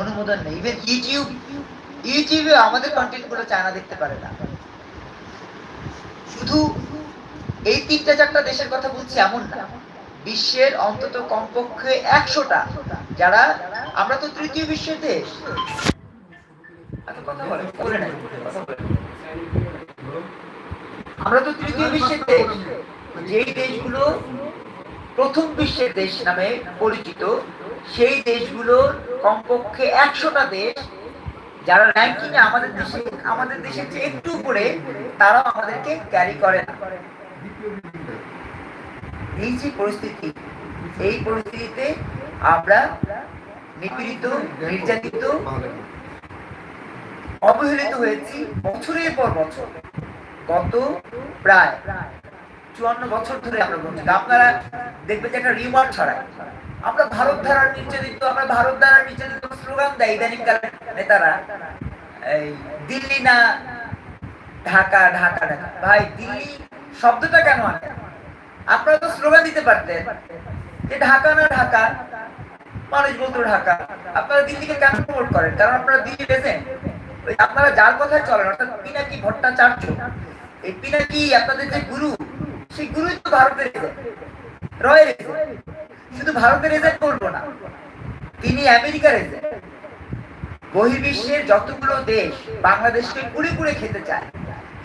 অনুমোদন নেই। Even YouTube ইউটিউবে আমাদের কন্টেন্টগুলো চায়না দেখতে পারে না। শুধু এই তিনটা চারটা দেশের কথা বলছি এমন না। বিশ্বের অন্তত কমপক্ষে একশোটা, যারা আমরা তো তৃতীয় বিশ্বের দেশ। আমরা তো তৃতীয় বিশ্বের দেশ। যেই দেশগুলো প্রথম বিশ্বের দেশ নামে পরিচিত সেই দেশগুলোর কমপক্ষে একশোটা দেশ, যারা র্যাঙ্কিং এ আমাদের দেশে, আমাদের চেয়ে একটু উপরে, তারাও আমাদেরকে ক্যারি করে না। এই যে পরিস্থিতি, এই পরিস্থিতিতে আমরা নিপীড়িত, নির্যাতিত, অবহেলিত হয়েছি বছরের পর বছর। গত প্রায় চুয়ান্ন বছর ধরে আমরা বঞ্চিত আপনারা দেখবেন যে একটা রিমার্ক ছড়ায়। আমরা ভারত ধারার নির্যাতিত আমরা ভারত ধারার নির্যাতিত স্লোগান দেয় ইদানিং কালের নেতারা। এই দিল্লি না ঢাকা ঢাকা ঢাকা। ভাই, দিল্লি শব্দটা কেন আনে? আপনারা তো স্লোগান দিতে পারতেন যে ঢাকা না ঢাকা, মানুষ বলতো ঢাকা। আপনারা দিল্লিকে কেন প্রমোট করেন? কারণ আপনারা দিল্লি রেজেন্ট ওই আপনারা যার কথায় চলেন, অর্থাৎ পিনাকি ভট্টাচার্য। এই পিনাকি আপনাদের যে গুরু, সেই গুরুই তো ভারতের এজেন্ট শুধু ভারতের এজেন্ট বলব না, তিনি আমেরিকার এজেন্ট বহির্বিশ্বের যতগুলো দেশ বাংলাদেশকে কুড়ে কুড়ে খেতে চায়,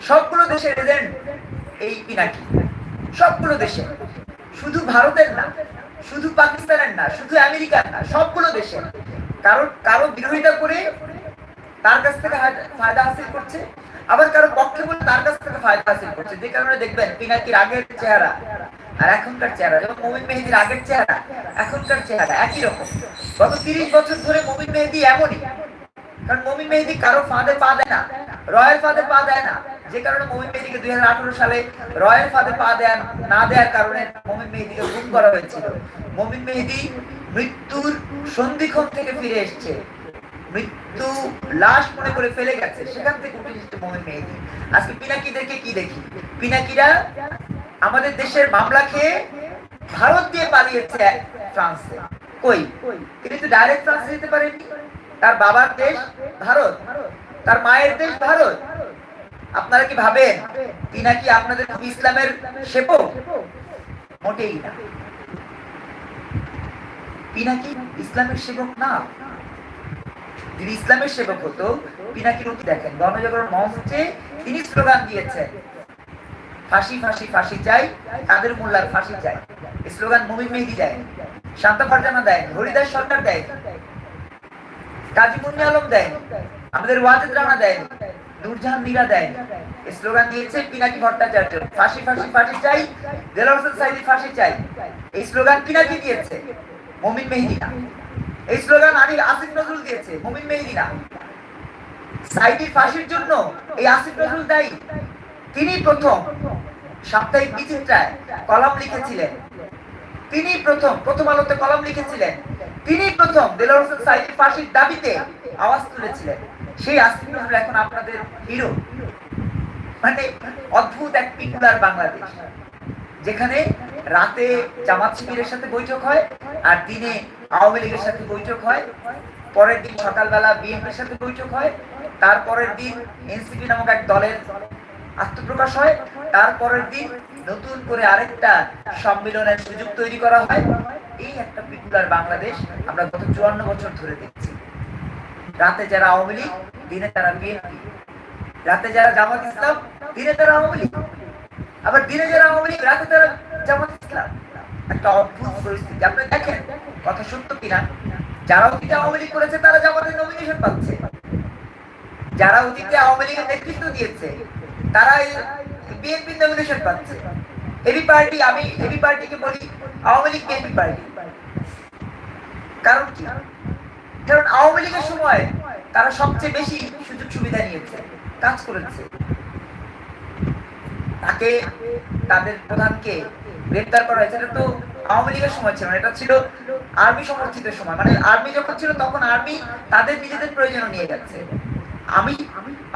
সবগুলো দেশের এজেন্ট এই পিনাকি সবগুলো দেশে শুধু ভারতের না, শুধু পাকিস্তানের না, শুধু আমেরিকার না, সবগুলো দেশের। কারণ কারও বিরোধিতা করে তার কাছ থেকে ফায়দা হাসিল করছে, আবার কারও পক্ষে বলে তার কাছ থেকে ফায়দা হাসিল করছে। যে কারণে দেখবেন, পিনাকির আগের চেহারা আর এখনকার চেহারা, যেমন মেহেদির আগের চেহারা, এখনকার চেহারা একই রকম। গত তিরিশ বছর ধরে মেহেদি এমনই। কারণ মেহেদি কারও ফাঁদে পা দেয় না, রয়ের ফাঁদে পা দেয় না। যে কারণে মেহেদিকে দুই সালে রয়ের ফাঁদে পা না দেওয়ার কারণে মেহেদিকে গুম করা হয়েছিল। মমিন মেহেদি মৃত্যুর সন্ধিক্ষণ থেকে ফিরে এসছে। মৃত্যু লাশ মনে করে ফেলে গেছে। সেখান থেকে উঠে এসেছে মমিন মেহেদি। আজকে পিনাকিদেরকে কি দেখি? পিনাকিরা আমাদের দেশের মামলা খেয়ে ভারত দিয়ে পালিয়েছে ফ্রান্সে। কই? তিনি তো ডাইরেক্ট ফ্রান্সে যেতে পারেননি। তার বাবার দেশ ভারত, তার মায়ের দেশ ভারত। আপনারা কি ভাবেন পিনাকি আপনাদের ইসলামের সেবক? মোটেই না। পিনাকি ইসলামের সেবক না? যদি ইসলামের সেবক হতো পিনাকির অতি দেখেন। গণজাগরণ মঞ্চে তিনি স্লোগান দিয়েছেন ফাঁসি ফাঁসি ফাঁসি চাই কাদের মোল্লার ফাঁসি চাই। স্লোগান মুমিন মেহেদি দেয়, শান্তা ফারজানা দেয়, হরিদাস সরকার দেয়, কাজী মুন্নি আলম দেয়, আমাদের ওয়াজেদ রানা দেয় দেয়। স্লোগান দিয়েছে পিনাকি ভট্টাচার্য, ফাঁসি ফাঁসি ফাঁসি চাই হোসেন সাইদি ফাঁসি চাই। এই স্লোগান পিনাকি দিয়েছে, মমিন মেহেদি এই স্লোগান আলী আসিফ নজরুল দিয়েছে, মমিন মেহেদি না। ফাঁসির জন্য এই আসিফ নজরুল দায়ী। তিনি প্রথম সাপ্তাহিক বিচিত্রায় কলাম লিখেছিলেন। তিনি প্রথম প্রথম আলোতে কলাম লিখেছিলেন। তিনি প্রথম ফাঁসির দাবিতে আওয়াজ তুলেছিলেন। সেই আসিফ নজরুল এখন আপনাদের হিরো। মানে অদ্ভুত এক পিকুলার বাংলাদেশ। যেখানে রাতে জামাত শিবিরের সাথে বৈঠক হয় আর দিনে আওয়ামী লীগের সাথে বৈঠক হয়। পরের দিন সকালবেলা বিএনপির সাথে বৈঠক হয়। তারপরের দিন এনসিপি নামক এক দলের আত্মপ্রকাশ হয়। তারপরের দিন নতুন করে আরেকটা সম্মেলনের সুযোগ তৈরি করা হয়। এই একটা পিকুলার বাংলাদেশ আমরা গত চুয়ান্ন বছর ধরে দেখছি। রাতে যারা আওয়ামী লীগ, দিনে তারা বিএনপি। রাতে যারা জামাত ইসলাম, দিনে তারা আওয়ামী লীগ। আবার দিনে যারা আওয়ামী লীগ, রাতে তারা জামাত ইসলাম। একটা অদ্ভুত পরিস্থিতি। আপনি দেখেন, কথা সত্য কিনা? যারা অতীতে আওয়ামী লীগ করেছে, তারা জামাতের নমিনেশন পাচ্ছে। যারা অতীতে আওয়ামী লীগের নেতৃত্ব দিয়েছে তারা বিএনপি নমিনেশন পাচ্ছে। এবি পার্টি আমি এবি পার্টিকে বলি আওয়ামী লীগ পার্টি কারণ কি? কারণ আওয়ামী লীগের সময় তারা সবচেয়ে বেশি সুযোগ সুবিধা নিয়েছে, কাজ করেছে। তাকে, তাদের প্রধানকে গ্রেফতার করা হয়েছে। এটা তো আওয়ামী লীগের সময় ছিল এটা ছিল আর্মি সমর্থিত সময়। মানে আর্মি যখন ছিল তখন আর্মি তাদের নিজেদের প্রয়োজন নিয়ে যাচ্ছে। আমি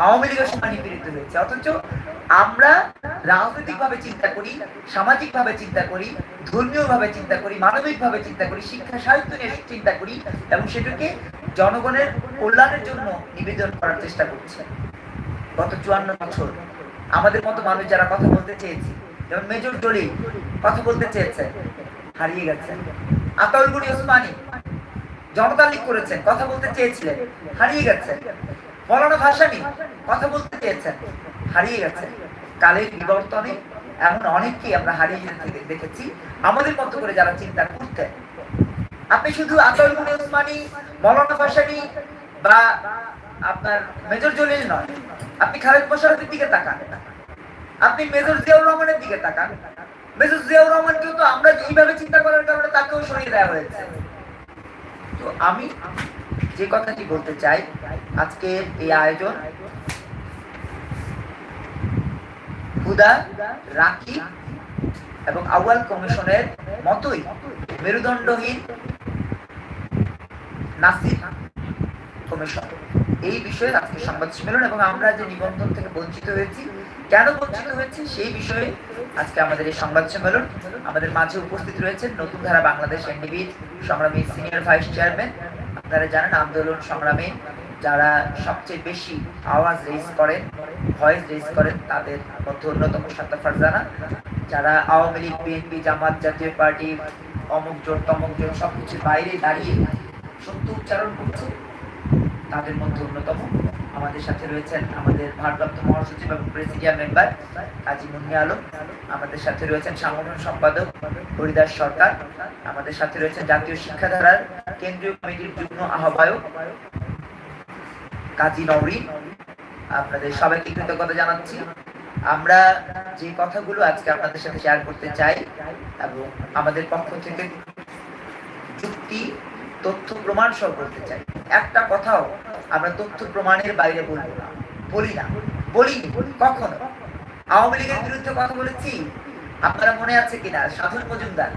আওয়ামী লীগের সময় নিপীড়িত হয়েছে। অথচ আমরা রাজনৈতিক ভাবে চিন্তা করি সামাজিক ভাবে চিন্তা করি ধর্মীয় ভাবে চিন্তা করি মানবিক ভাবে চিন্তা করি, শিক্ষা, সাহিত্য নিয়ে চিন্তা করি এবং সেটাকে জনগণের কল্যাণের জন্য নিবেদন করার চেষ্টা করছে। গত চুয়ান্ন বছর আমাদের মতো মানুষ যারা কথা বলতে চেয়েছি, যেমন মেজর জলিল কথা বলতে চেয়েছে, হারিয়ে গেছেন আতাউল গুড়ি ওসমানী জনতা লীগ করেছেন, কথা বলতে চেয়েছিলেন, হারিয়ে গেছেন মৌলানা ভাসানী কথা বলতে চেয়েছেন হারিয়ে গেছেন। কালের বিবর্তনে এমন অনেককেই আমরা হারিয়ে যেতে দেখেছি। আমাদের মতো করে যারা চিন্তা করতেন আপনি শুধু আতাউল গুনি ওসমানী মৌলানা ভাসানী বা আপনার মেজর জলিল নয়, আপনি খালেদ মোশারফের দিকে তাকান। আপনি মেজর জিয়াউর রহমানের দিকে তাকান। মেজর জিয়াউর রহমানকেও তো আমরা এইভাবে চিন্তা করার কারণে তাকেও সরিয়ে দেওয়া হয়েছে। তো আমি যে কথাটি বলতে চাই, আজকের এই আয়োজন হুদা, রাখি এবং আউয়াল কমিশনের মতোই মেরুদণ্ডহীন নাসির কমিশন। এই বিষয়ে আজকে সংবাদ সম্মেলন এবং আমরা যে নিবন্ধন থেকে বঞ্চিত হয়েছি, কেন বঞ্চিত হয়েছি সেই বিষয়ে আজকে আমাদের এই সংবাদ সম্মেলন। আমাদের মাঝে উপস্থিত রয়েছেন নতুন ধারা বাংলাদেশ এনডিবি সংগ্রামী সিনিয়র ভাইস চেয়ারম্যান আপনারা জানেন, আন্দোলন সংগ্রামে যারা সবচেয়ে বেশি আওয়াজ রেজ করেন ভয়েস রেজ করেন, তাদের মধ্যে অন্যতম সত্তা ফারজানা। যারা আওয়ামী লীগ, বিএনপি, জামাত, জাতীয় পার্টি, অমুক জোট, তমুক জোট, সবকিছুর বাইরে দাঁড়িয়ে সত্য উচ্চারণ করছে, তাদের মধ্যে অন্যতম। আমাদের সাথে রয়েছেন আমাদের ভারপ্রাপ্ত মহাসচিব এবং প্রেসিডিয়াম মেম্বার কাজী মুন্নি আলম। আমাদের সাথে রয়েছেন সাংগঠন সম্পাদক হরিদাস সরকার। আমাদের সাথে রয়েছেন জাতীয় শিক্ষাধারার কেন্দ্রীয় কমিটির যুগ্ম আহ্বায়ক কাজী নওরিন। আপনাদের সবাইকে কৃতজ্ঞতা জানাচ্ছি। আমরা যে কথাগুলো আজকে আপনাদের সাথে শেয়ার করতে চাই এবং আমাদের পক্ষ থেকে যুক্তি, তথ্য, প্রমাণ সহ বলতে চাই। একটা কথাও আমরা তথ্য প্রমাণের বাইরে বলব না। বলি না। বলিনি কখনো। আওয়ামী লীগের বিরুদ্ধে কথা বলেছি। আপনারা মনে আছে কিনা? সাধন মজুমদার।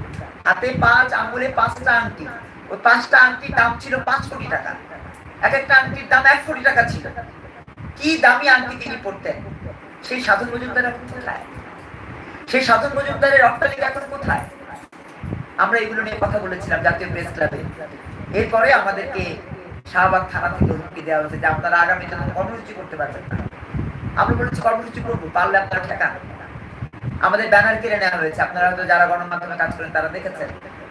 হাতে পাঁচ আঙ্গুলে পাঁচটা আংটি। ওই পাঁচটা আংটির দাম ছিল পাঁচ কোটি টাকা। এক একটা আংটির দাম এক কোটি টাকা ছিল। কি দামি আংটি তিনি পড়তেন সেই সাধন মজুমদার এখন কোথায়? সেই সাধন মজুমদারের অট্টালিকা এখন কোথায়? আমরা এগুলো নিয়ে কথা বলেছিলাম জাতীয় প্রেস ক্লাবে। এরপরে আমাদেরকে শাহবাগ থানা থেকে হুমকি দেওয়া হয়েছে, যে আপনারা আগামীতে কোনো কর্মসূচি করতে পারবেন না। আমরা বলেছি কর্মসূচি করব, পারলে আপনারা ঠেকান আমাদের ব্যানার কেড়ে নেওয়া হয়েছে, আপনারা হয়তো যারা গণমাধ্যমে কাজ করেন তারা দেখেছেন।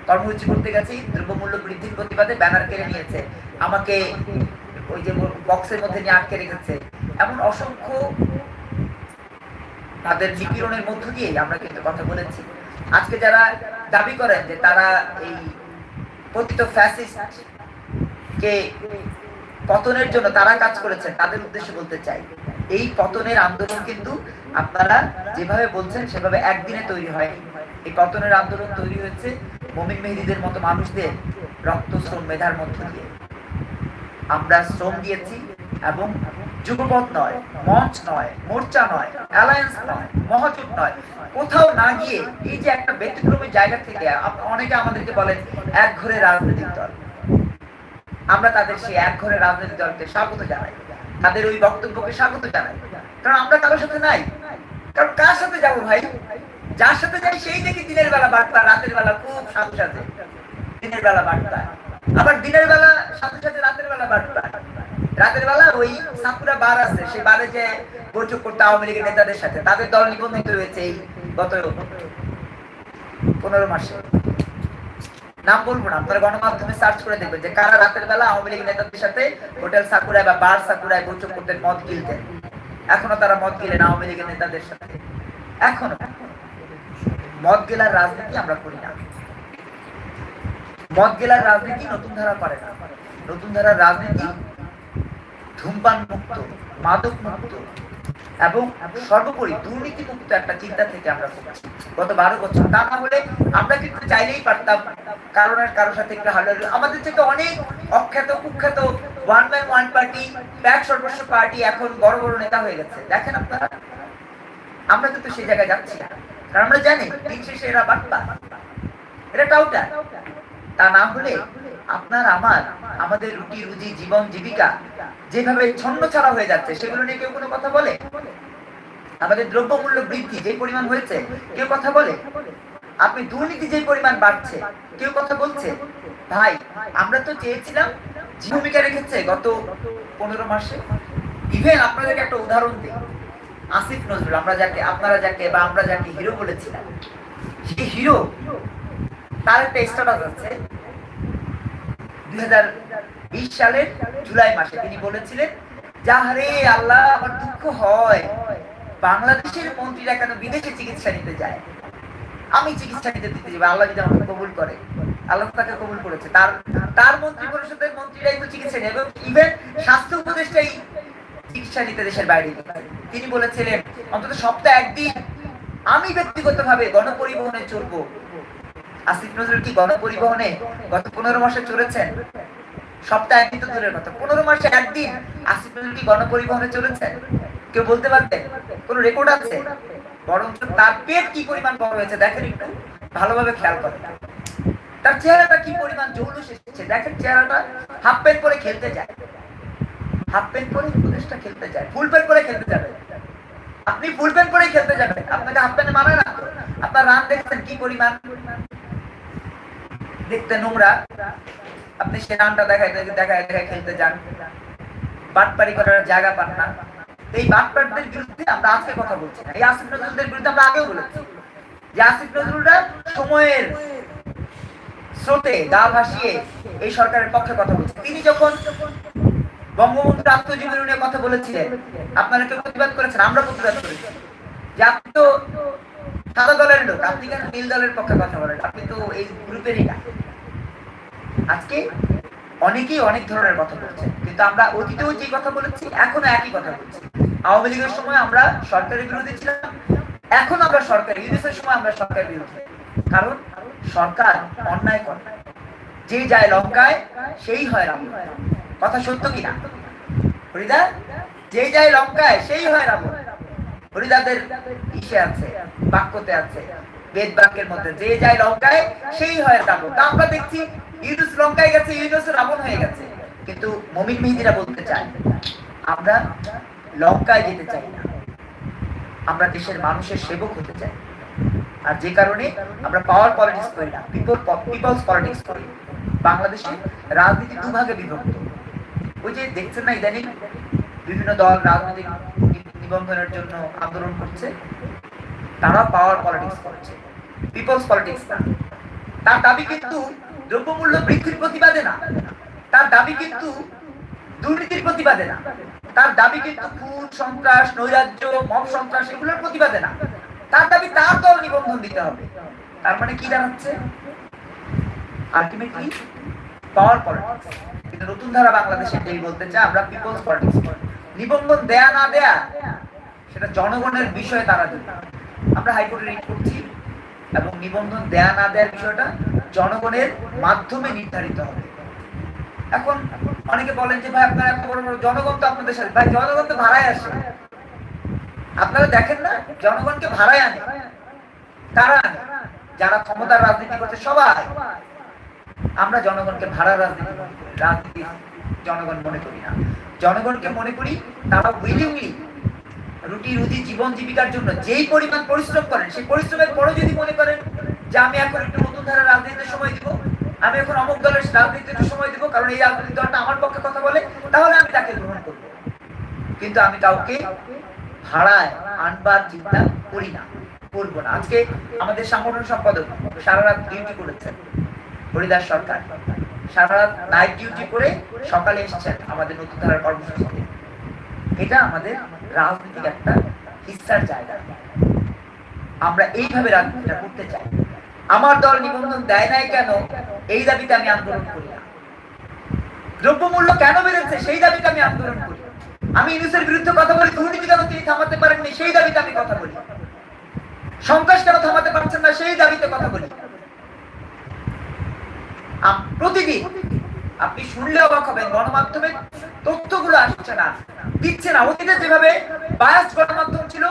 কর্মসূচি করতে গেছি দ্রব্যমূল্য বৃদ্ধির প্রতিবাদে ব্যানার কেড়ে নিয়েছে। আমাকে ওই যে বক্সের মধ্যে নিয়ে আটকে রেখেছে। এমন অসংখ্য তাদের নিপীড়নের মধ্য দিয়েই আমরা কিন্তু কথা বলেছি। আজকে যারা দাবি করেন যে তারা এই পতিত ফ্যাসিস্ট কে পতনের জন্য তারা কাজ করেছেন তাদের উদ্দেশ্যে বলতে চাই। এই পতনের আন্দোলন কিন্তু আপনারা যেভাবে বলছেন, সেভাবে একদিনে তৈরি হয়নি এই পতনের আন্দোলন তৈরি হয়েছে মমিন মেহেদিদের মতো মানুষদের রক্ত শ্রম মেধার মধ্য দিয়ে। আমরা শ্রম দিয়েছি এবং যুগপথ নয়, মঞ্চ নয়, মোর্চা নয়, অ্যালায়েন্স নয়, মহাজোট নয়। কোথাও না গিয়ে এই যে একটা ব্যতিক্রমী জায়গা থেকে, অনেকে আমাদেরকে বলেন, এক ঘরে রাজনৈতিক দল। আমরা তাদের সেই এক ঘরে রাজনৈতিক দলকে স্বাগত জানাই। তাদের ওই বক্তব্যকে স্বাগত জানাই। কারণ আমরা কারোর সাথে নাই। কারণ কার সাথে যাব ভাই? যার সাথে যাই সেই দেখি দিনের বেলা বার্তা, রাতের বেলা খুব সাথে সাথে দিনের বেলা বার্তা। আবার দিনের বেলা সাথে সাথে রাতের বেলা বার্তা। রাতের বেলা ওই সাপুরা বার আছে, সেই বারে যে বৈঠক করতে আওয়ামী লীগের নেতাদের সাথে, তাদের দল নিবন্ধিত রয়েছে এই গত পনেরো মাসে। নাম বলব না, আপনারা গণমাধ্যমে সার্চ করে দেখবেন যে কারা রাতের বেলা আওয়ামী লীগ নেতাদের সাথে হোটেল সাকুরায় বা বার সাকুরায় বৈঠক করতেন মদ গিলতেন এখনও তারা মদ গিলেন আওয়ামী লীগের নেতাদের সাথে। এখনও। মদ গেলার রাজনীতি আমরা করি না। মদ গেলার রাজনীতি নতুন ধারা করে না। নতুন ধারার রাজনীতি ধূমপান মুক্ত, মাদক মুক্ত। এবং সর্বোপরি দুর্নীতি মুক্ত একটা চিন্তা থেকে আমরা গত বারো বছর। তা না হলে আমরা কিন্তু চাইলেই পারতাম কারণ আর কারোর সাথে একটু হাল্লা আমাদের থেকে অনেক অখ্যাত, কুখ্যাত one man one party back সর্বস্ব পার্টি এখন বড় বড় নেতা হয়ে গেছে। দেখেন আপনারা? আমরা কিন্তু সেই জায়গায় যাচ্ছি না। কারণ আমরা জানি, দিন শেষে এরা বার্তা এরা টাউটার। তা না হলে আপনার, আমার, আমাদের রুটি, রুজি, জীবন, জীবিকা যেভাবে ছন্ন ছাড়া হয়ে যাচ্ছে, সেগুলো নিয়ে কেউ কোনো কথা বলে? আমাদের দ্রব্যমূল্য বৃদ্ধি যে পরিমাণ হয়েছে, কেউ কথা বলে? আপনি দুর্নীতি যে পরিমাণ বাড়ছে, কেউ কথা বলছে? ভাই, আমরা তো চেয়েছিলাম ভূমিকা রেখেছে গত পনেরো মাসে। ইভেন আপনাদেরকে একটা উদাহরণ দিই। আসিফ নজরুল, আমরা যাকে, আপনারা যাকে বা আমরা যাকে হিরো বলেছিলাম। সেই হিরো তার একটা স্ট্যাটাস আছে। দুই হাজার বিশ সালের জুলাই মাসে তিনি বলেছিলেন যাহারে আল্লাহ, আমার দুঃখ হয়। বাংলাদেশের মন্ত্রীরা কেন বিদেশে চিকিৎসা নিতে যায়? আমি চিকিৎসা নিতে দিতে যাব। আল্লাহ যদি আমাকে কবুল করে। আল্লাহ তাকে কবুল করেছে। তার তার মন্ত্রী পরিষদের মন্ত্রীরাই তো চিকিৎসা নেয় এবং ইভেন স্বাস্থ্য উপদেষ্টাই চিকিৎসা নিতে দেশের বাইরে তিনি বলেছিলেন, অন্তত সপ্তাহে একদিন আমি ব্যক্তিগতভাবে গণপরিবহনে চড়বো। আসিফ নজরুল কি গণপরিবহনে গত পনেরো মাসে চড়েছেন সপ্তাহে একদিন তো দূরের কথা। পনেরো মাসে একদিন আসিফ নজরুল কি গণপরিবহনে চড়েছেন কেউ বলতে পারবেন কোন রেকর্ড আছে? বরঞ্চ তার পেট কি পরিমাণ বড় হয়েছে দেখেন একটু, ভালোভাবে খেয়াল করেন। তার চেহারাটা কি পরিমাণ জৌলুস এসেছে? দেখেন চেহারাটা হাফ প্যান্ট পরে খেলতে যায়। হাফ প্যান্ট পরে উপদেশটা খেলতে যায়। ফুল প্যান্ট পরে খেলতে যাবে। আপনি ফুল প্যান্ট পরে খেলতে যাবেন। আপনাকে হাফ প্যান্ট মানায় না। আপনার রান দেখছেন কি পরিমাণ? দেখতে নোংরা আপনি সে রানটা দেখায় দেখায় দেখায় খেলতে যান। বাটপারি করার জায়গা পান না। এই বাটপারদের বিরুদ্ধে আমরা আজকে কথা বলছি এই আসিফ নজরুলদের বিরুদ্ধে আমরা আগেও বলেছি যে আসিফ নজরুলরা সময়ের স্রোতে গা ভাসিয়ে এই সরকারের পক্ষে কথা বলছে। তিনি যখন বঙ্গবন্ধু আত্মজীবনী নিয়ে কথা বলেছিলেন, আপনারা কেউ প্রতিবাদ করেছেন? আমরা প্রতিবাদ করেছি। যে আপনি তো সাদা দলের লোক, আপনি কেন নীল দলের পক্ষে কথা বলেন? আপনি তো এই গ্রুপেরই না। আজকে অনেকেই অনেক ধরনের কথা বলছেন, কিন্তু আমরা অতীতেও যে কথা বলেছি, এখনও একই কথা বলছি। আওয়ামী লীগের সময় আমরা সরকারের বিরোধী ছিলাম, এখন আমরা সরকার, ইউনিসের সময় আমরা সরকারের বিরোধী কারণ সরকার অন্যায় করে। যে যায় লঙ্কায়, সেই হয় রাবণ কথা সত্য কিনা? হরিদা, যে যায় লঙ্কায়, সেই হয় রাবণ হরিদাদের ইসে আছে, বাক্যতে আছে বেদ বাক্যের মধ্যে যে যায় লঙ্কায়, সেই হয় রাবণ তা আমরা দেখছি ইউনুস লঙ্কায় গেছে, ইউনুস রাবণ হয়ে গেছে। কিন্তু মমিন মেহেদিরা বলতে চায়, আমরা লঙ্কায় যেতে চাই না। আমরা দেশের মানুষের সেবক হতে চাই। আর যে কারণে আমরা পাওয়ার পলিটিক্স করি না পিপল পিপলস পলিটিক্স করি। বাংলাদেশে রাজনীতি দুভাগে বিভক্ত। ওই যে দেখছেন না ইদানিং বিভিন্ন দল, রাজনৈতিক নিবন্ধনের জন্য আন্দোলন করছে, তারা পাওয়ার পলিটিক্স করছে পিপলস পলিটিক্স না। তার দাবি কিন্তু দ্রব্যমূল্য বৃদ্ধির প্রতিবাদে না। তার দাবি কিন্তু দুর্নীতির প্রতিবাদে না। তার দাবি কিন্তু খুন, সন্ত্রাস, নৈরাজ্য, মব সন্ত্রাস এগুলোর প্রতিবাদে না। তার দাবি তার দল নিবন্ধন দিতে হবে। তার মানে কি দাঁড়াচ্ছে আলটিমেটলি পাওয়ার পলিটিক্স কিন্তু নতুন ধারা বাংলাদেশে যেই বলতে চায়, আমরা পিপলস পলিটিক্স নিবন্ধন দেয়া না দেয়া, সেটা জনগণের বিষয়ে তারা দেবে আমরা হাইকোর্টে রিট করছি, এবং নিবন্ধন দেয়া না দেওয়ার বিষয়টা জনগণের মাধ্যমে নির্ধারিত হবে। এখন অনেকে বলেন যে, ভাই, আপনারা এত বড় বড় জনগণ তো আপনাদের সাথে। ভাই, জনগণ তো ভাড়ায় আসে। আপনারা দেখেন না, জনগণকে ভাড়ায় আনে। কারা আনে? যারা ক্ষমতার রাজনীতি করছে সবাই। আমরা জনগণকে ভাড়া রাজনীতি রাজনীতি জনগণ মনে করি না। জনগণকে মনে করি তারা উইলিংলি রুটি রুজি জীবন, জীবিকার জন্য যেই পরিমাণ পরিশ্রম করেন, সেই পরিশ্রমের পরে যদি মনে করেন যে আমি এখন একটু নতুন ধারা রাজনীতিতে সময় দিব, আমি এখন অমুক দলের রাজনীতিতে সময় দিব, কারণ এই রাজনৈতিক দলটা আমার পক্ষে কথা বলে, তাহলে আমি তাকে গ্রহণ করব। কিন্তু আমি কাউকে ভাড়ায় আনবার চিন্তা করি না, করব না। আজকে আমাদের সংগঠন সম্পাদক সারা রাত ডিউটি করেছেন, হরিদাস সরকার। সারা নাইট ডিউটি করে সকালে এসেছেন আমাদের নতুন ধারার কর্মসূচিতে এটা আমাদের রাজনৈতিক একটা হিস্সার জায়গা। আমরা এইভাবে রাজনীতিটা করতে চাই। আমার দল নিবন্ধন দেয় নাই কেন? এই দাবিতে আমি আন্দোলন করি না। দ্রব্যমূল্য কেন বেড়েছে? সেই দাবিতে আমি আন্দোলন করি। আমি ইউনুসের বিরুদ্ধে কথা বলি দুর্নীতি কেন তিনি থামাতে পারেননি? সেই দাবিতে আমি কথা বলি। সন্ত্রাস কেন থামাতে পারছেন না? সেই দাবিতে কথা বলি। প্রতিদিন আপনি শুনলে অবাক হবেন, গণমাধ্যমে তথ্যগুলো আসছে না, দিচ্ছে না। অতীতে যেভাবে বায়াস গণমাধ্যম ছিল,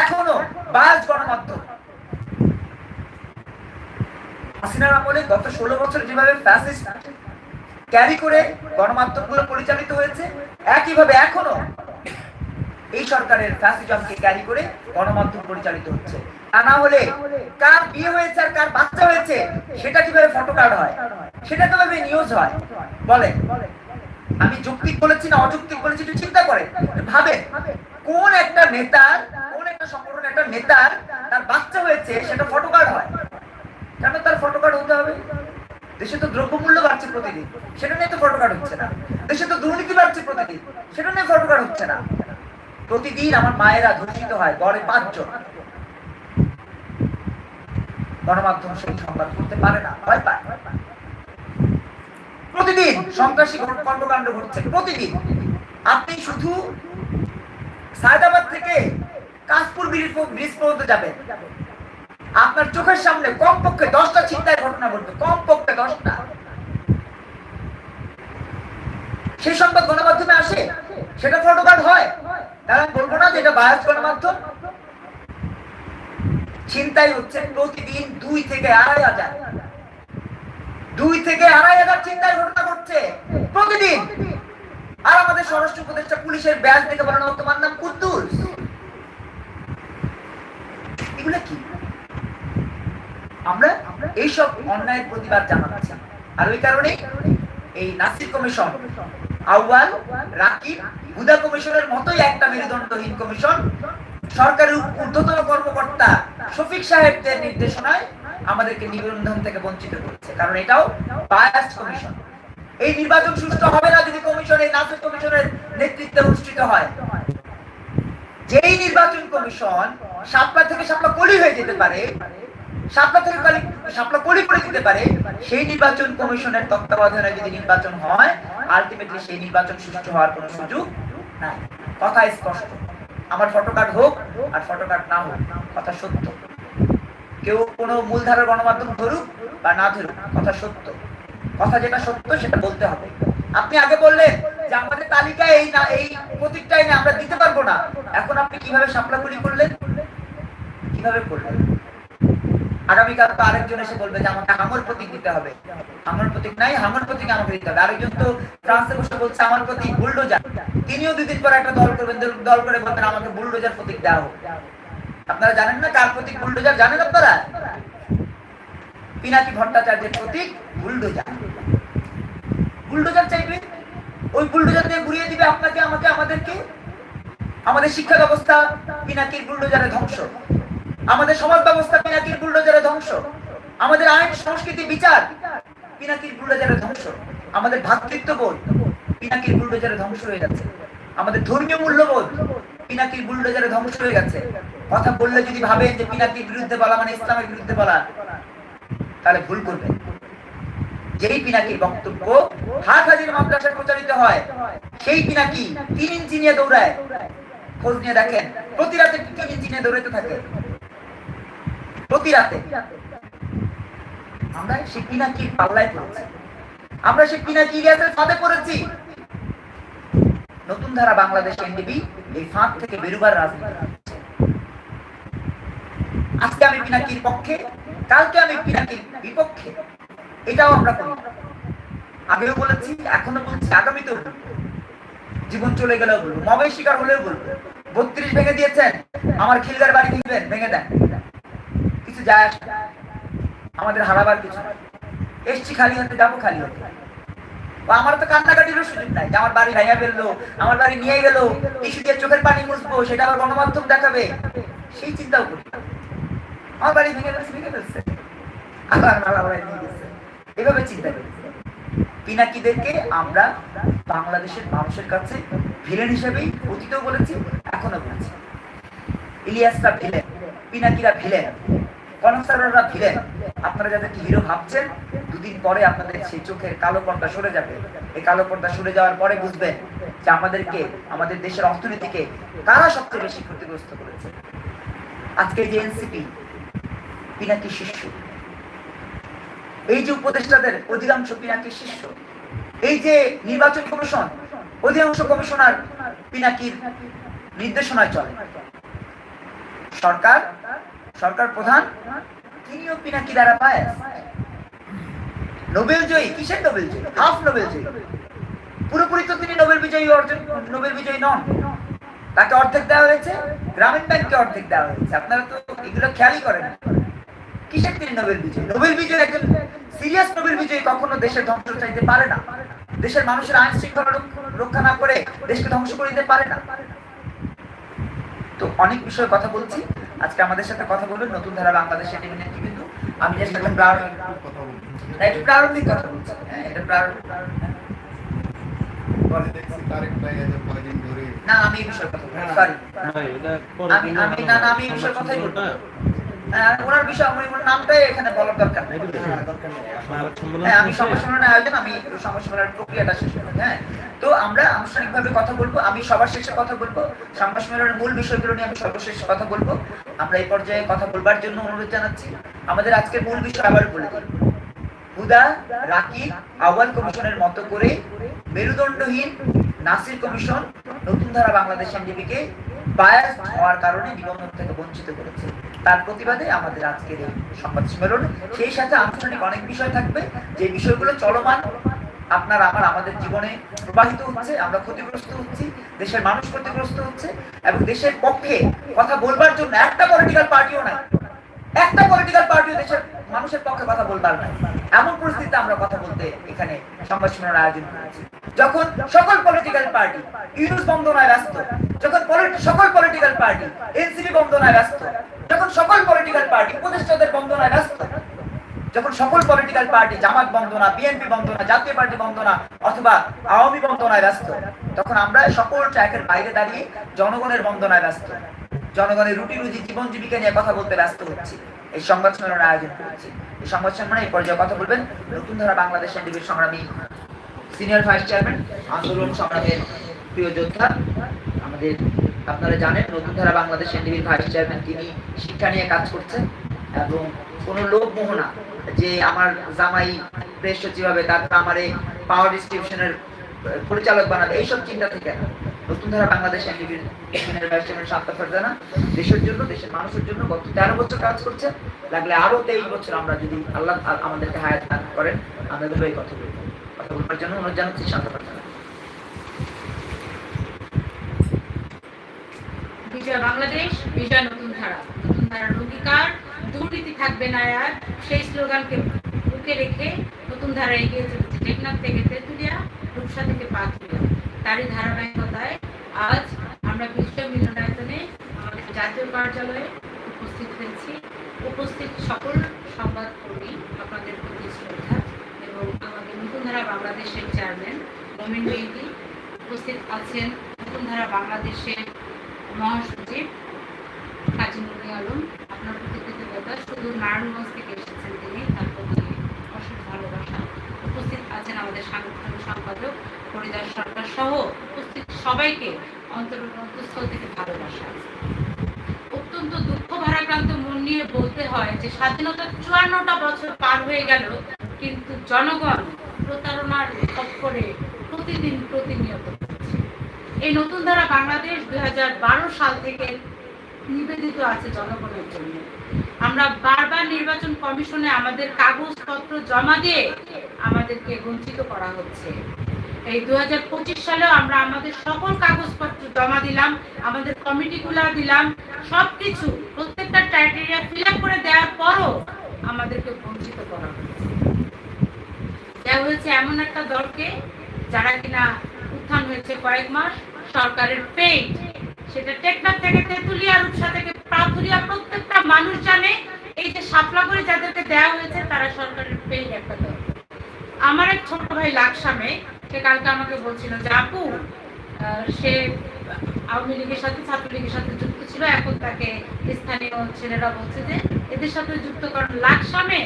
এখনও বায়াস গণমাধ্যম। হাসিনার আমলে গত ষোলো বছর যেভাবে ফ্যাসিস্ট ক্যারি করে গণমাধ্যমগুলো পরিচালিত হয়েছে, একইভাবে এখনও এই সরকারের ফ্যাসিজমকে ক্যারি করে গণমাধ্যম পরিচালিত হচ্ছে। তা না হলে কার বিয়ে হয়েছে আর কার বাচ্চা হয়েছে, সেটা কীভাবে ফটো কার্ড হয়? সেটা কীভাবে নিউজ হয়। বলে। আমি যৌক্তিক বলেছি না অযৌক্তিক বলেছি একটু চিন্তা করে। ভাবে। কোন একটা নেতার, কোন একটা সংগঠনের একটা নেতার তার বাচ্চা হয়েছে, সেটা ফটোকার্ড হয়। কেন তার ফটোকার্ড হতে হবে? দেশে তো দ্রব্যমূল্য বাড়ছে প্রতিদিন, সেটা নিয়ে তো ফটোকার্ড হচ্ছে না। দেশে তো দুর্নীতি বাড়ছে প্রতিদিন, সেটা নিয়ে ফটোকার্ড হচ্ছে না। প্রতিদিন আমার মায়েরা ধর্ষিত হয়, গড়ে পাঁচজন। গণমাধ্যম সেই সংবাদ করতে পারে না, ভয় পায়। প্রতিদিন সন্ত্রাসী কর্মকাণ্ড ঘটছে, প্রতিদিন। আপনি শুধু সায়দাবাদ থেকে কাশপুর ব্রিজ পর্যন্ত যাবেন। আপনার চোখের সামনে কমপক্ষে দশটা চিন্তায় ঘটনা ঘটবে, কমপক্ষে দশটা। সেই সংবাদ গণমাধ্যমে আসে, সেটা ফটোকার্ড হয়। আমি বলব না যে এটা বায়াস গণমাধ্যম। চিন্তাই হচ্ছে প্রতিদিন দুই থেকে আড়াই হাজার। দুই থেকে আড়াই হাজার চিন্তায় ঘটনা ঘটছে। প্রতিদিন। আর আমাদের স্বরাষ্ট্র উপদেষ্টা পুলিশের ব্যাজ দেখে বলানো তোমার নাম কুদ্দুস। এগুলো কি? আমরা এইসব অন্যায়ের প্রতিবাদ জানাচ্ছি। আর ওই কারণে এই নাসির কমিশন, আউয়াল, রাকিব, হুদা কমিশনের মতোই একটা মেরুদণ্ডহীন কমিশন, সরকারের ঊর্ধ্বতন কর্মকর্তা শফিক সাহেবদের নির্দেশনায় আমাদেরকে নিবন্ধন থেকে বঞ্চিত করছে। কারণ এটাও কমিশন এই নির্বাচন সুষ্ঠু হবে না যদি কমিশন এই নাসির কমিশনের নেতৃত্বে অনুষ্ঠিত হয়। যেই নির্বাচন কমিশন সাপলা থেকে সাপলা কলি হয়ে যেতে পারে সাপলা থেকে কলি সাপলা কলি করে দিতে পারে, সেই নির্বাচন কমিশনের তত্ত্বাবধানে যদি নির্বাচন হয় আলটিমেটলি সেই নির্বাচন সুষ্ঠু হওয়ার কোনো সুযোগ নাই। কথা স্পষ্ট। আমার ফটোকার্ড হোক আর ফটোকার্ড না হোক, কথা সত্য। কেউ কোনো মূলধারার গণমাধ্যম ধরুক বা না ধরুক, কথা সত্য। কথা যেটা সত্য, সেটা বলতে হবে। আপনি আগে বললেন যে আমাদের তালিকায় এই না, এই প্রতীকটাই না আমরা দিতে পারব না। এখন আপনি কীভাবে সাপলাগুলি করলেন? কীভাবে করলেন? আগামীকাল তো আরেকজন এসে বলবে যে আমাকে হামর প্রতীক দিতে হবে। হামর প্রতীক নাই হামর প্রতীক আমাকে দিতে হবে। আরেকজন তো ফ্রান্সে বসে বলছে, আমার প্রতীক বুলডোজার। তিনিও দুদিন পর একটা দল করবেন, দল- করে বলবেন, আমাকে বুলডোজার প্রতীক দেওয়া হোক। আপনারা জানেন না কার প্রতীক বুলডোজার? জানেন আপনারা? পিনাকি ভট্টাচার্যের প্রতীক বুলডোজার। বুলডোজার চাইবে? ওই বুলডোজার দিয়ে ঘুরিয়ে দিবে আপনাকে, আমাকে, আমাদেরকে? আমাদের শিক্ষা ব্যবস্থা পিনাকির বুলডোজারে ধ্বংস। আমাদের সমাজ ব্যবস্থা পিনাকির বুলডোজারে ধ্বংস। আমাদের আইন, সংস্কৃতি, বিচার পিনাকির বুলডোজারে ধ্বংস। আমাদের ভ্রাতৃত্ববোধ পিনাকির বুলডোজারে ধ্বংস হয়ে যাচ্ছে। আমাদের ধর্মীয় মূল্যবোধ পিনাকির বুলডোজারে ধ্বংস হয়ে গেছে। কথা বললে যদি ভাবেন যে পিনাকির বিরুদ্ধে বলা মানে ইসলামের বিরুদ্ধে বলা তাহলে ভুল করবেন। যেই পিনাকির বক্তব্য হাট হাজির মাদ্রাসায় প্রচারিত হয়, সেই পিনাকি তিন ইঞ্চি নিয়ে দৌড়ায়। খোঁজ নিয়ে দেখেন, প্রতি রাতে তিন ইঞ্চি নিয়ে দৌড়াতে থাকে। প্রতি রাতে। আমরা সেই পাল্লায় পড়েছি। আমরা পিনাকি ইলিয়াসের ফাঁদে পড়েছি। নতুন ধারা বাংলাদেশ এনডিবি এই ফাঁদ থেকে বেরুবার রাজনীতি আজকে আমি পিনাকির পক্ষে, কালকে আমি পিনাকির বিপক্ষে, এটাও আমরা করি। আগেও বলেছি এখনও বলছি, আগামীতেও। জীবন চলে গেলেও বলব মবের শিকার হলেও বলব। বত্রিশ ভেঙে দিয়েছেন, আমার খিলগার বাড়ি ভেঙবেন ভেঙে দেন। কিছু যায়। আমাদের হারাবার কিছু এসছি খালি হতে, যাব খালি হতে। আমার তো কান্নাকাটিরও সুযোগ নাই আমার বাড়ি ভাইয়া ফেলল, আমার বাড়ি নিয়ে গেল দিয়ে চোখের পানি মুছবো, সেটা আবার গণমাধ্যম দেখাবে। সেই চিন্তাও করি আমার বাড়ি ভেঙে ফেলছে ভেঙে ফেলছে। আবার নিয়ে গেছে। এভাবে চিন্তা করি। পিনাকিদেরকে আমরা বাংলাদেশের মানুষের কাছে ভিলেন হিসেবেই অতীতেও বলেছি এখনও বলছি। ইলিয়াসরা ভিলেন, পিনাকিরা ভিলেন। কনসাররা ভিলেন আপনারা যাদেরকে হিরো ভাবছেন, দুদিন পরে আপনাদের সেই চোখের কালো পর্দা সরে যাবে। এই কালো পর্দা সরে যাওয়ার পরে বুঝবেন যে আমাদেরকে, আমাদের দেশের অর্থনীতিকে কারা সবচেয়ে বেশি ক্ষতিগ্রস্ত করেছে। আজকে যে এনসিপি, পিনাকি শিষ্য। এই যে উপদেষ্টাদের অধিকাংশ পিনাকির শিষ্য। এই যে নির্বাচন কমিশন, অধিকাংশ কমিশনার পিনাকির নির্দেশনায় চলে। সরকার সরকার প্রধান তিনিও পিনাকি দ্বারা পায়। নোবেল জয়ী, কিসের নোবেল জয়ী? হাফ নোবেল জয়ী। পুরোপুরি তো তিনি নোবেল বিজয়ী অর্জন, নোবেল বিজয়ী নন। তাকে অর্ধেক দেওয়া হয়েছে, গ্রামীণ ব্যাংককে অর্ধেক দেওয়া হয়েছে। আপনারা তো এগুলো খেয়ালই করেন কিসের তিনি নোবেল বিজয়ী? নোবেল বিজয়ী একজন সিরিয়াস নোবেল বিজয়ী কখনো দেশের ধ্বংস চাইতে পারে না। দেশের মানুষের আইন শৃঙ্খলা রক্ষ- না করে দেশকে ধ্বংস করে দিতে পারে না। তো অনেক বিষয়ে কথা বলছি। আজকে আমাদের সাথে কথা বলবেন নতুন ধারা বাংলাদেশের টিভি নেতৃবৃন্দ। আমি একটা প্রারম্ভিক কথা বলব একটু প্রারম্ভিক কথা বলছি। হ্যাঁ এটা প্রারম্ভিক। না আমি এই কথা সরি আমি আমি না না আমি এই বিষয়ে কথাই বলব। হ্যাঁ, ওনার বিষয় আমি ওনার নামটাই এখানে বলার দরকার হ্যাঁ, হ্যাঁ আমি সম্মেলনের আয়োজন আমি সম্মেলনের প্রক্রিয়াটা শেষ করব। হ্যাঁ তো আমরা আনুষ্ঠানিকভাবে কথা বলব, আমি সবার শেষে কথা বলব সংবাদ সম্মেলনের মূল বিষয়গুলো নিয়ে আমি সর্বশেষ কথা বলব। আমরা এই পর্যায়ে কথা বলবার জন্য অনুরোধ জানাচ্ছি, আমাদের আজকের মূল বিষয় আবার বলে দিই। হুদা রাকিব আহ্বান কমিশনের মতো করে মেরুদণ্ডহীন নাসির কমিশন নতুন ধারা বাংলাদেশ এনডিবিকে বায়াস হওয়ার কারণে নিবন্ধন থেকে বঞ্চিত করেছে। তার প্রতিবাদে আমাদের আজকের সংবাদ সম্মেলন। সেই সাথে আনুষ্ঠানিক অনেক বিষয় থাকবে, যে বিষয়গুলো চলমান আপনার, আমার, আমাদের জীবনে প্রবাহিত হচ্ছে, আমরা ক্ষতিগ্রস্ত হচ্ছি, দেশের মানুষ ক্ষতিগ্রস্ত হচ্ছে, এবং দেশের পক্ষে কথা বলবার জন্য একটা পলিটিক্যাল পার্টিও নাই। একটা পলিটিক্যাল পার্টিও দেশের মানুষের পক্ষে কথা বলবার নাই। এমন পরিস্থিতিতে আমরা কথা বলতে এখানে সংবাদ সম্মেলনের আয়োজন করেছি। যখন সকল পলিটিক্যাল পার্টি ইউনুস বন্দনায় ব্যস্ত, যখন সকল পলিটিক্যাল পার্টি এনসিপি বন্দনায় ব্যস্ত, যখন সকল পলিটিক্যাল পার্টি উপদেষ্টাদের বন্দনায় ব্যস্ত যখন সকল পলিটিক্যাল পার্টি জামাত বন্দনা বিএনপি বন্দনা, জাতীয় পার্টি বন্দনা অথবা আওয়ামী বন্দনায় ব্যস্ত, তখন আমরা সকল ট্র্যাকের বাইরে দাঁড়িয়ে জনগণের বন্দনায় ব্যস্ত। জনগণের রুটি রুজি জীবন জীবিকা নিয়ে কথা বলতে ব্যস্ত হচ্ছি। এই সংবাদ সম্মেলনের আয়োজন করেছি। এই সংবাদ সম্মেলনে এই পর্যায়ে কথা বলবেন নতুন ধারা বাংলাদেশ এনডিবির সংগ্রামী সিনিয়র ভাইস চেয়ারম্যান, আন্দোলন সংগ্রামের প্রিয় যোদ্ধা। আমাদের আপনারা জানেন, নতুন ধারা বাংলাদেশ এনডিবির ভাইস চেয়ারম্যান তিনি শিক্ষা নিয়ে কাজ করছেন এবং কোনো লোক মোহনা যে আমার জামাই প্রেস সচিব হবে তারপর আমার এই পাওয়ার ডিস্ট্রিবিউশনের পরিচালক বানাবে, এইসব চিন্তা থেকে না। নতুন ধারা বাংলাদেশ এনডিবির ভাইস চেয়ারম্যান দেশের জন্য, দেশের মানুষের জন্য গত তেরো বছর কাজ করছে। লাগলে আরও তেইশ বছর আমরা যদি আল্লাহ আমাদেরকে হায়াত দান করেন, আমরা এই কথা বলব। কথা বলবার জন্য অনুরোধ জানাচ্ছি শান্তা ফারজানা। বিজয় বাংলাদেশ, বিজয় নতুন ধারা। নতুন ধারার অঙ্গীকার দুর্নীতি থাকবে না আর। সেই স্লোগানকে বুকে রেখে নতুন ধারা এগিয়ে চলেছে। টেকনাফ থেকে তেঁতুলিয়া, রূপসা থেকে পাথুরিয়া তারই ধারাবাহিকতায় আজ আমরা বিশ্ব মিলনায়তনে আমাদের জাতীয় কার্যালয়ে উপস্থিত হয়েছি। উপস্থিত সকল সংবাদকর্মী, আপনাদের প্রতি শ্রদ্ধা এবং আমাদের নতুন ধারা বাংলাদেশের চেয়ারম্যান মমিন মেহেদি উপস্থিত আছেন। নতুন ধারা বাংলাদেশের মহাসচিব কাজী নুরি আলম শুধু নারায়ণগঞ্জ থেকে এসেছেন তিনি। তার প্রতি অশেষ ভালোবাসা উপস্থিত আছেন আমাদের সাংগঠনিক সম্পাদক হরিদাস সরকার সহ উপস্থিত সবাইকে অন্তর থেকে ভালোবাসা। অত্যন্ত দুঃখ ভারাক্রান্ত মন নিয়ে বলতে হয় যে স্বাধীনতার চুয়ান্নটা বছর পার হয়ে গেল, কিন্তু জনগণ প্রতারণার খপ্পরে প্রতিদিন প্রতিনিয়ত এই নতুন ধারা বাংলাদেশ দুই হাজার বারো সাল থেকে নিবেদিত আছে জনগণের জন্য। আমরা বারবার নির্বাচন কমিশনে আমাদের কাগজপত্র জমা দিয়ে আমাদেরকে বঞ্চিত করা হচ্ছে। এই দু সালেও আমরা আমাদের সকল কাগজপত্র জমা দিলাম, আমাদের কমিটিগুলো দিলাম, সবকিছু, প্রত্যেকটা ক্রাইটেরিয়া ফিল করে দেওয়ার পরও আমাদেরকে বঞ্চিত করা হচ্ছে। দেওয়া হয়েছে এমন একটা দলকে যারা কিনা উত্থান হয়েছে কয়েক মাস, সরকারের পেইড সেটা টেকনাফ থেকে তেঁতুলিয়া রূপসা থেকে প্রাথুরিয়া প্রত্যেকটা মানুষ জানে, এই যে সাপলা করে যাদেরকে দেওয়া হয়েছে, তারা সরকারের পেইড একটা দল আমার এক ছোট ভাই লাকসামে সে কালকে আমাকে বলছিল যে, আপু সে আওয়ামী লীগের সাথে, ছাত্রলীগের সাথে যুক্ত ছিল, এখন তাকে স্থানীয় ছেলেরা বলছে যে, এদের সাথে যুক্ত কারণ লাকসামে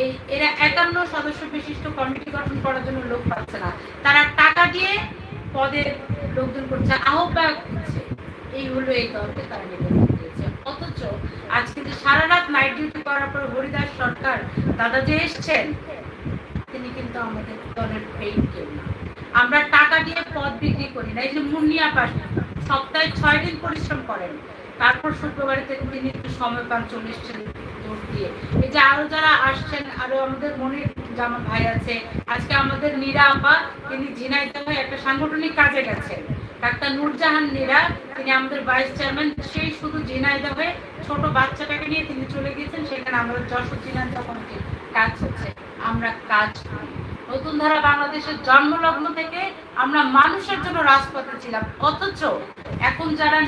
এই, এরা একান্ন সদস্য বিশিষ্ট কমিটি গঠন করার জন্য লোক পাচ্ছে না। তারা টাকা দিয়ে পদে লোকজন করছে, আহ্বায়ক করছে। এই হলো এই দলকে তারা নিবেদন দিয়েছে অথচ আজ কিন্তু সারা রাত নাইট ডিউটি করার পর হরিদাস সরকার দাদা যে এসছেন, তিনি কিন্তু আমাদের দলের পেইড কেউ না। আমরা টাকা দিয়ে পদ বিক্রি করি না, এই যে মুন্নিয়া পাশ সপ্তাহে ছয় দিন পরিশ্রম করেন, তারপর শুক্রবারে থেকে তিনি একটু সময় পান চল্লিশ জোর দিয়ে। এই যে আরও যারা আসছেন, আরও আমাদের মনির জামান ভাই আছে, আজকে আমাদের নীরা আপা, তিনি ঝিনাইদহ একটা সাংগঠনিক কাজে গেছেন। ডাক্তার নূরজাহান নীরা, তিনি আমাদের ভাইস চেয়ারম্যান সেই শুধু ঝিনাইদহে ছোট বাচ্চাটাকে নিয়ে তিনি চলে গিয়েছেন, সেখানে আমাদের যশোর ঝিনাইদহ কমিটির কাজ হচ্ছে আমরা কাজ করি। নতুন ধারা বাংলাদেশের জন্মলগ্ন থেকে আমরা মানুষের জন্য রাজপথে ছিলাম, অথচ এখন যারা